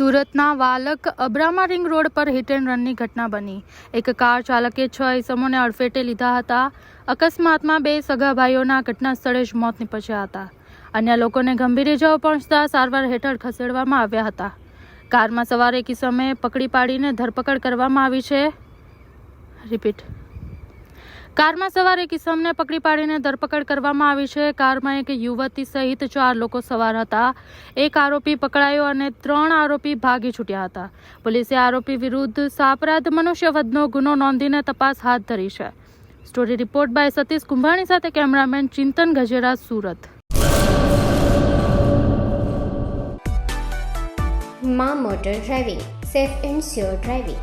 સુરતના Valak Abrama ring road પર hit and રનની ઘટના બની. એક કાર ચાલકે છ ઇસમોને અડફેટે લીધા હતા. અકસ્માતમાં બે સગા ભાઈઓના ઘટના સ્થળે જ મોત નીપજ્યા હતા. અન્ય લોકોને ગંભીર ઇજાઓ પહોંચતા સારવાર હેઠળ ખસેડવામાં આવ્યા હતા. કારમાં સવાર એક ઇસમે પકડી પાડીને ધરપકડ કરવામાં આવી છે. રિપીટ. કારમાં સવાર એક ઇસમને પકડી પાડીને ધરપકડ કરવામાં આવી છે. કારમાં એક યુવતી સહિત ચાર લોકો સવાર હતા. એક આરોપી પકડાયો અને ત્રણ આરોપી ભાગી છૂટ્યા હતા. પોલીસે આરોપી વિરુદ્ધ સાપરાધ મનુષ્યવધનો ગુનો નોંધીને તપાસ હાથ ધરી છે. Story report by Satish Kumbhani સાથે કેમેરામેન ચિંતન ગજેરા, સુરત. મા motor driving, safe and sure driving.